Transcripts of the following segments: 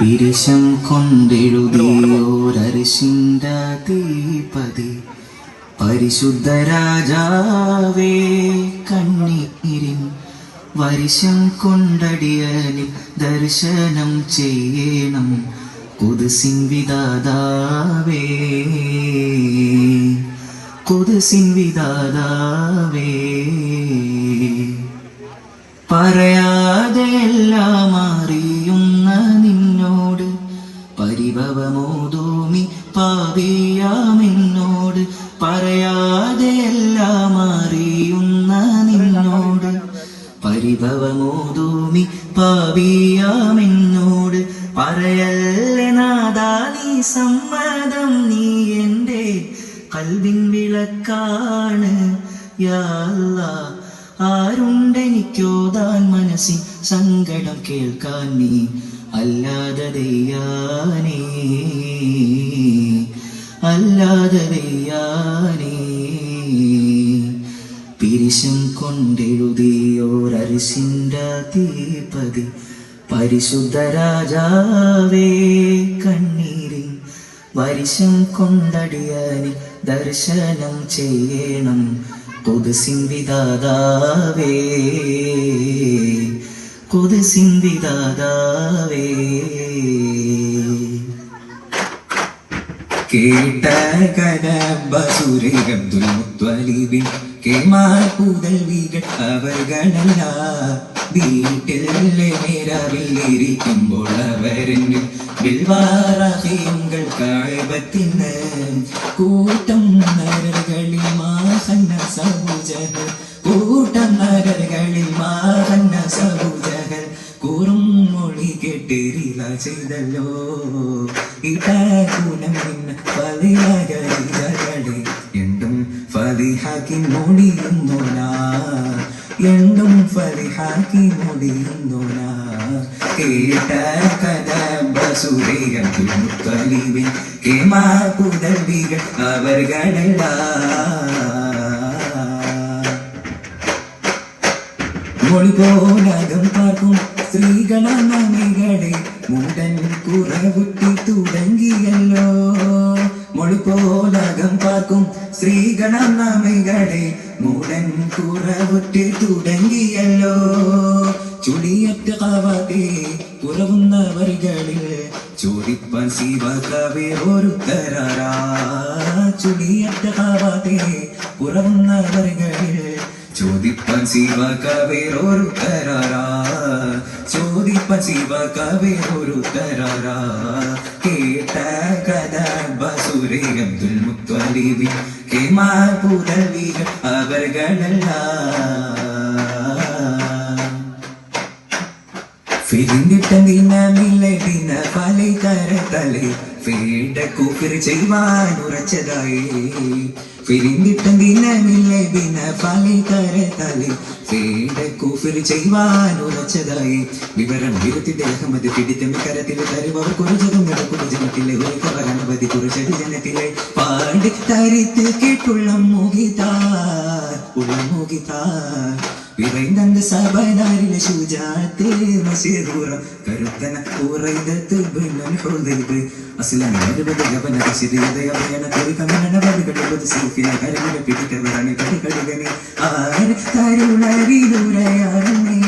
പിരിശം കൊണ്ടെഴുതിയോരരിശിന്റെ തീപതി. പരിശുദ്ധ രാജാവേ കണ്ണീരിൻ വരിശം കൊണ്ടടിയനിൽ ദർശനം ചെയ്യണം. കൊതുസിൻ വിദാതാവേ കൊതുസിൻ വിദാതാവേ പറയാതെ പരിഭവമോതൂമി പാപിയാമെന്നോട് പറയാതെ എല്ലാം അറിയുന്ന നിന്നോട്. പരിഭവമോതൂമി പാപിയാമെന്നോട് പറയല്ലേ നീ സമ്മതം നീ എന്റെ കൽവിൻ വിളക്കാണ്. യാല്ല ആരുണ്ടെനിക്കോതാൻ മനസ്സിൻ സങ്കടം കേൾക്കാൻ നീ അല്ലാതെ ദയ്യാനേ അല്ലാതെ ദയ്യാനേ പിരിശം കൊണ്ടെഴുതിയോരരിശിന്റെ തീപതി പരിശുദ്ധ രാജാവേ കണ്ണീരിൻ വരിശം കൊണ്ടടിയാനി ദർശനം ചെയ്യണം. വിദാതാവേ കുതിസിൻ വിദാതാവേ കേട്ട കനബസുരബ്ദുൽ മുത്വലിബിൻ കേമാർ പുതൽവികൾ അവർകളല്ല വീട്ടിൽ നേരവിൽ ഇരിക്കുമ്പോൾ അവരന് ബിൽവാറഹീങ്ങൾ കാഴ്വത്തിന് കൂട്ടം നരകളിൽ മാഹന്ന സൗജന കൂട്ടം നരകളിൽ മാഹന്ന സൗജകൾ കൂറും മൊഴി കേട്ടിരില ചെയ്തല്ലോ. ഇടകുണം നിന്ന ഫലിഹാക്കി മുടിയുന്നോന. എന്തും ഫലിഹാക്കി മുടിയുന്നോന. കേട്ട കഥ മുത്തലിവിൻ കേമാ പുതൽവികൾ അവർകളല്ല. മൊഴിപോലകം പാർക്കും സ്ത്രീകളെ മുണ്ടൻ കുറവുട്ടി തുടങ്ങിയല്ലോ. മൊഴിപോലകം പാർക്കും സ്ത്രീകളെ മുടൻ കുറവുട്ടി തുടങ്ങിയല്ലോ. ചുളിയറ്റ കാവാതെ കുറവുന്നവരികളിൽ ചോദിപ്പാൻ ശിവകവേ ഒരു തരാറാ ചുളിയറ്റ കാവാതെ ചോദിപ്പൻ ശിവ കവേറൊരു തരാറാ ചോദിപ്പൻ ശിവ കവേറൊരു തരാറാ കേട്ട കഥ ബസുരേയം തുൽമുത്വലിവി കേമാ പുതൽവികൾ അവർകളല്ല. ഫിരിന്തിട്ട ദിനമില്ലെ ദിന പലൈ തരത്തലെ ഫീഡ കൂപ്പിർ ചെയ്യുവാൻ ഉറച്ചതായി. ഫിരിന്തിട്ട ദിനമില്ലെ ദിന പലി കൂപ്പിർ ചെയ്യുവാൻ ഉറച്ചതായി. വിവരം വിരുത്തിന്റെ അഹമ്മദ് പിടിത്തമ്മി കരത്തിലെ തരുവർ കുറിച്ചതും എടുക്കുന്ന ജനത്തിലെ ഒരു കവരണപതി കുറിച്ചത് ജനത്തിലെ പാടി തരിത്ത് കേട്ടുള്ള മുഖിതാർ ഉള്ള മുഖിതാർ വിറൈന്ത സബനാരിലെ ശുജാത്തെ മസീദൂറ കരുത്തന ഉറൈദത്ത് ബിന്നൽ ഹുദൈബ്. അസ്ലമി അരുബദ ഗബന സിരിയദ യബന തുരി കമന ബദ തരുണരിലുരയാരനേ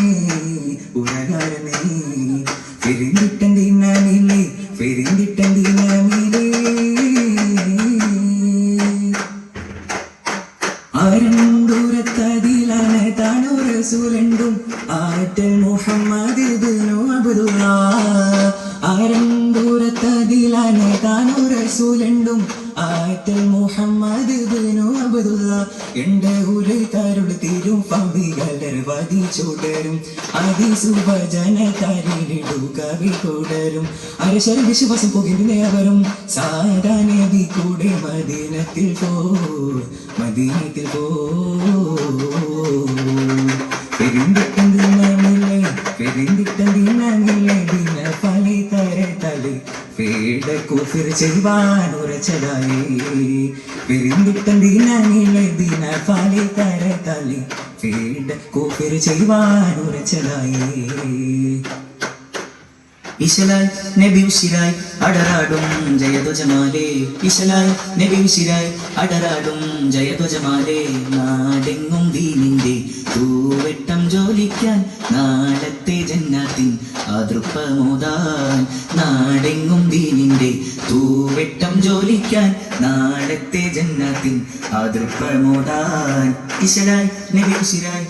മുഹമ്മദ് ഇബ്നു അബ്ദുള്ള ആരണ്ടൂരത്തതിലാണ് താനു റസൂലണ്ടും. ആറ്റൽ മുഹമ്മദ് ഇബ്നു അബ്ദുള്ള എന്റെ ഉരു തരുട് തീരും പമ്പികളർ വതി ചൂടരും. അതിസുഭജന തരിലിടു കവി തുടരും അരശര വിശ്വാസം പുകിരുന്നേ അവരും. സാധാനബി കൂടെ മദീനത്തിൽ പോ മദീനത്തിൽ പോ. കുഫിർ ഉറച്ചതായി പെരിന്തിട്ടന്തിനമില്ലേ ദിന പാലി തര തലി കുഫിർ ഉറച്ചതായി ഇശലായി നബി ഉശിരായി അടരാടും ജയധ്വജമാലേ. ഇശലായി നബി ഉശിരായി അടരാടും ജയധ്വജമാലേ. നാടെങ്ങും ദീനിന്റെ തൂവെട്ടം ജോലിക്കാൻ നാളത്തെ ജന്നാത്തിൻ അതൃപ്പമോദാൻ നാടെങ്ങും ദീനിന്റെ തൂവെട്ടം ജോലിക്കാൻ നാളത്തെ ജന്നാത്തിൻ അതൃപ്പമോദാൻ ഇശലായി നബി ഉശിരായി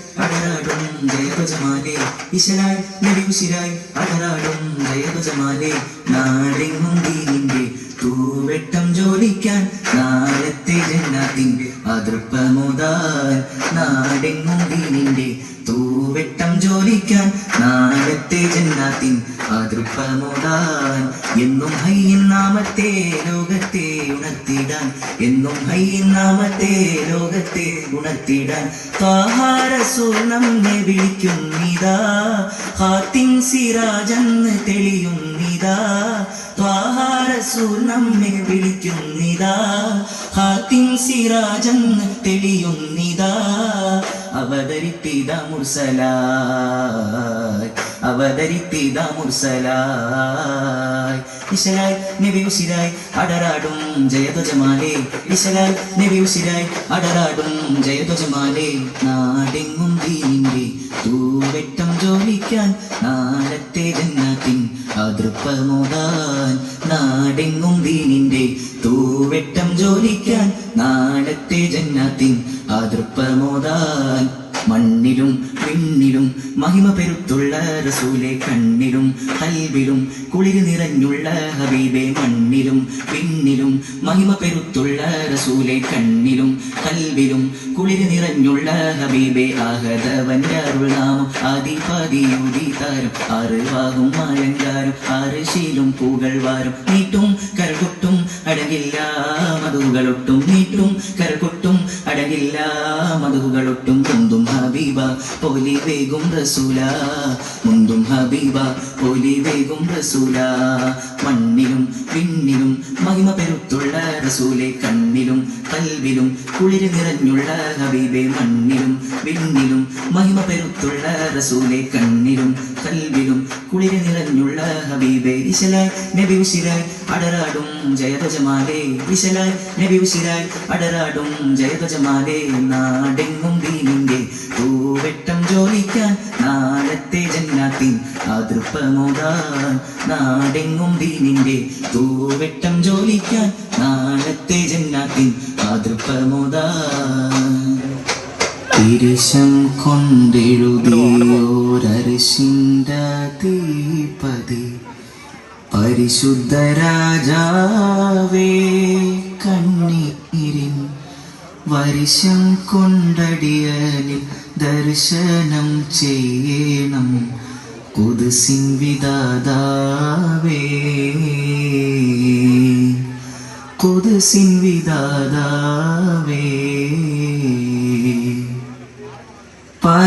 തൂവെട്ടം ജോലിക്കാൻ നാളത്തെ ജന്നാത്തിന്റെ അതൃപ്പമോദാൻ നാടെങ്ങും ദീനിന്റെ തൂവെട്ടം ജോലിക്കാൻ നാളത്തെ ജന്നാത്തിൻ ഹയ്യൻ നാമത്തെ ലോകത്തെ ഉണർത്തിടാൻ. എന്നും ഹൈ നാമത്തെ ലോകത്തെ ഉണർത്തിടാൻ. കാഹാരസൂർ വിളിക്കും നീതാ ഹാത്തിൻ സിറാജെന്ന് തെളിയുന്നിതാ ത്വാഹാരസൂർ നമ്മെ വിളിക്കുന്നിതാ ഹാത്തിൻ സിറാജെന്ന് തെളിയുന്നിതാ അവതരിപ്പിത മുർസലായി അവതരിപ്പിത മുർസലായി. ഇശലായി നബി ഉശിരായി അടരാടും ജയധ്വജമാലേ. ഇശലായി നബി ഉശിരായി അടരാടും ജയധ്വജമാലേ. നാടെങ്ങും ദീനിന്റെ തൂവെട്ടം ജോലിക്കാൻ നാളത്തെ ജന്നാത്തിൻ അതൃപ്പമോദാൻ നാടെങ്ങും ദീനിന്റെ തൂവെട്ടം ജോലിക്കാൻ നാളത്തെ ജന്നാത്തിൻ അതൃപ്പമോദാൻ മണ്ണിലും വിണ്ണിലും മഹിമ പെരുത്തുള്ള റസൂലെ കണ്ണിലും കൽവിലും കുളിര് നിറഞ്ഞുള്ള ഹബീബെ മണ്ണിലും വിണ്ണിലും മഹിമ പെരുത്തുള്ള റസൂലെ കണ്ണിലും കൽവിലും കുളിര് നിറഞ്ഞുള്ള ഹബീബെ ആഹതവന്റെ അരുൾനാമം ആദിപതിയുടി താരം അറിവാകും അലങ്കാരം ആറുശീലും പൂകൾ വാരും നീട്ടും കരകൊട്ടും അടങ്ങില്ല മധുകളൊട്ടും നീട്ടും കരകൊട്ടും അടങ്ങില്ല മധുകളൊട്ടും കുന്തും ഹബീബ പോലി വേഗും റസൂല. മുന്തും ഹബീബ പോലി വേഗും റസൂല. മണ്ണിലും പിന്നിലും മഹിമ പെരുത്തുള്ള റസൂലെ കണ്ണിലും കൽവിലും കുളിര് നിറഞ്ഞുള്ള ഹബീബെ മണ്ണിലും പിന്നിലും മഹിമ പെരുത്തുള്ള റസൂലെ കണ്ണിലും കൽവിലും കുളിര നിറഞ്ഞുള്ള ഹബീബേ ഇശലായി നബി ഉശിരായി അടരാടും ജയതജമാലേ ഇശലായി നബി ഉശിരായി അടരാടും ജയതജമാലേ നാടെങ്ങും ദീനിന്റെ തൂവെട്ടം ജോലിക്കാൻ നാളത്തെ ജന്നാത്തിൻ അതൃപ്പമോദാൻ നാടെങ്ങും ദീനിന്റെ തൂവെട്ടം തിരിശം കൊണ്ടെഴുതിയോരരിശിന്റെ തീപതി. പരിശുദ്ധ രാജാവേ കണ്ണീരിൻ വരിശം കൊണ്ടടിയനിൽ ദർശനം ചെയ്യണം. കുതിസിൻ വിദാതാവേ കുതിസിൻ വിദാതാവേ Bye.